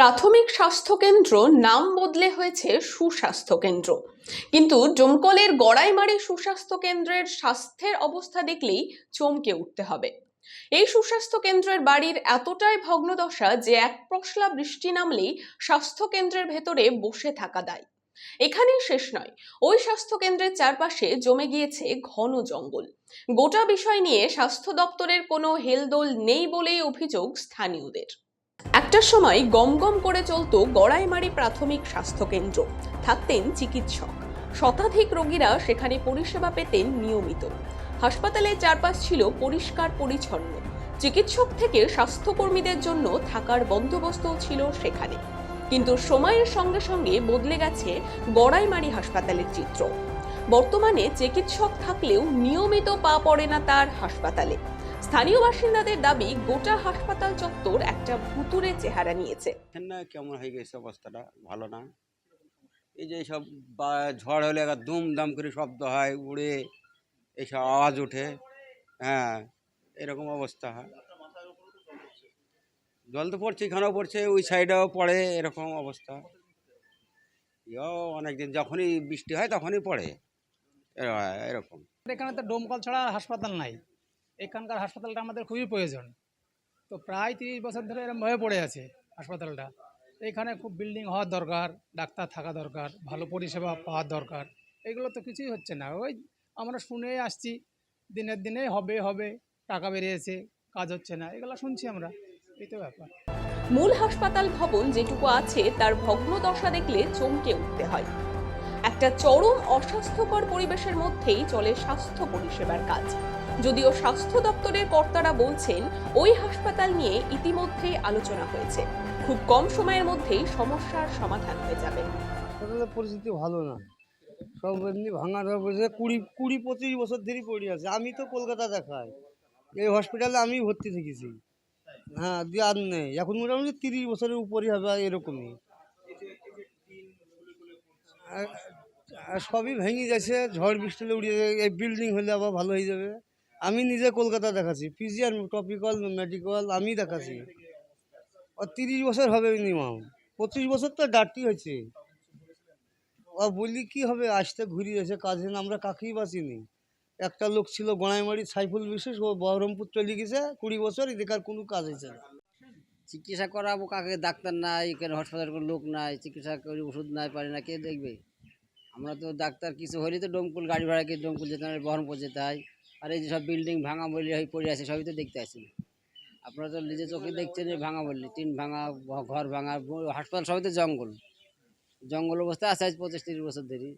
প্রাথমিক স্বাস্থ্য কেন্দ্র নাম বদলে হয়েছে সুস্বাস্থ্য কেন্দ্র কিন্তু ডোমকলের গড়াইমারি সুস্বাস্থ্য কেন্দ্রের স্বাস্থ্যের অবস্থা দেখলেই চমকে উঠতে হবে। এই সুস্বাস্থ্য কেন্দ্রের বাড়ির এতটাই ভগ্নদশা যে এক পশলা বৃষ্টি নামলেই স্বাস্থ্য কেন্দ্রের ভেতরে বসে থাকা দায়। এখানেই শেষ নয়, ওই স্বাস্থ্য কেন্দ্রের চারপাশে জমে গিয়েছে ঘন জঙ্গল। গোটা বিষয় নিয়ে স্বাস্থ্য দপ্তরের কোনো হেলদোল নেই বলেই অভিযোগ স্থানীয়দের। একটা সময় গম গম করে চলতো গড়াইমারি প্রাথমিক স্বাস্থ্য কেন্দ্র থাকতেন চিকিৎসক। শতাধিক রোগীরা সেখানে পরিষেবা পেতেন নিয়মিত। হাসপাতালের চারপাশ ছিল পরিষ্কার পরিচ্ছন্ন। চিকিৎসক থেকে স্বাস্থ্যকর্মীদের জন্য থাকার বন্দোবস্তও ছিল সেখানে। কিন্তু সময়ের সঙ্গে সঙ্গে বদলে গেছে গড়াইমারি হাসপাতালের চিত্র। বর্তমানে চিকিৎসক থাকলেও নিয়মিত পা পড়ে না তার হাসপাতালে। স্থানীয় বাসিন্দাদের দাবি, গোটা হাসপাতাল চত্বর একটা ভুতুরে চেহারা নিয়েছে। না কেমন হয়ে গেছে অবস্থাটা? ভালো না। এই যে সব বা ঝড় হলে একবার দুম দাম করে শব্দ হয় উড়ে এইসব আওয়াজ ওঠে। হ্যাঁ এরকম অবস্থা হয়। জল তো পড়ছে এখানেও পড়ছে ওই সাইডেও পড়ে এরকম অবস্থা। ইও অনেকদিন যখনই বৃষ্টি হয় তখনই পড়ে। এরকম। এখানে তো ডোমকল ছাড়া হাসপাতাল নাই। এখানকার হাসপাতালটা আমাদের খুবই প্রয়োজন। তো প্রায় তিরিশ বছর ধরে এরকম হয়ে পড়ে আছে হাসপাতালটা। এখানে খুব বিল্ডিং হওয়ার দরকার, ডাক্তার থাকা দরকার, ভালো পরিষেবা পাওয়ার দরকার, এগুলো তো কিছুই হচ্ছে না। ওই আমরা শুনে আসছি, দিনের দিনে হবে হবে, টাকা বেরিয়েছে, কাজ হচ্ছে না, এগুলো শুনছি আমরা, এই তো ব্যাপার। মূল হাসপাতাল ভবন যেটুকু আছে, তার ভগ্ন দশা দেখলে চমকে উঠতে হয়। একটা চরম অস্বাস্থ্যকর পরিবেশের মধ্যেই চলে স্বাস্থ্য পরিষেবার কাজ। যদিও স্বাস্থ্য দপ্তরের কর্তারা বলছেন, ওই হাসপাতাল নিয়ে ইতিমধ্যেই আলোচনা হয়েছে। খুব কম সময়ের মধ্যেই সমস্যার সমাধান হয়ে যাবে। পরিস্থিতি ভালো না। সব এমনি ভাঙা ধরা কুড়ি কুড়ি, পঁচিশ বছর ধরেই পড়ে আছে। আমি তো কলকাতা দেখাই। এই হসপিটালে আমি ভর্তি থেকেছি। হ্যাঁ দিয়ে আর নেই। এখন মোটামুটি তিরিশ বছরের উপরই হবে এরকমই। সবই ভেঙে গেছে। ঝড় বৃষ্টি উড়িয়ে এই বিল্ডিং হলে আবার ভালো হয়ে যাবে। আমি নিজে কলকাতা দেখাচ্ছি। পিজিআর টপিক্যাল মেডিকেল আমি দেখাচ্ছি। আর তিরিশ বছর হবে মিনিমাম পঁচিশ বছর তো ডার্টি হয়েছে। ও বলি কি হবে? আসতে ঘুরিয়ে এসে কাজে আমরা কাকেই বাঁচিনি? একটা লোক ছিল গড়াইমারি সাইফুল বিশেষ ও বহরমপুর চলে গেছে কুড়ি বছর এদিকার কোনো কাজ হয়েছে না। চিকিৎসা করাবো কাকে? ডাক্তার নাই এখানে হাসপাতালে কোনো লোক নাই? চিকিৎসা করি, ওষুধ নাই, পারে না, কে দেখবে? আমরা তো ডাক্তার, কিছু হলে তো ডোমকুল, গাড়ি ভাড়া করে ডোমকুল যেতে হয়, বহরমপুর যেতে হয়। আর এই যে সব বিল্ডিং ভাঙা বলি হয়ে পড়ে আছে, সবই তো দেখতে আসি আপনারা তো নিজে চোখে দেখছেন ভাঙা বললি টিন ভাঙা ঘর ভাঙা, হাসপাতাল সবই তো জঙ্গল। জঙ্গল অবস্থা আছে আজ পঁচিশ তিরিশ বছর ধরে।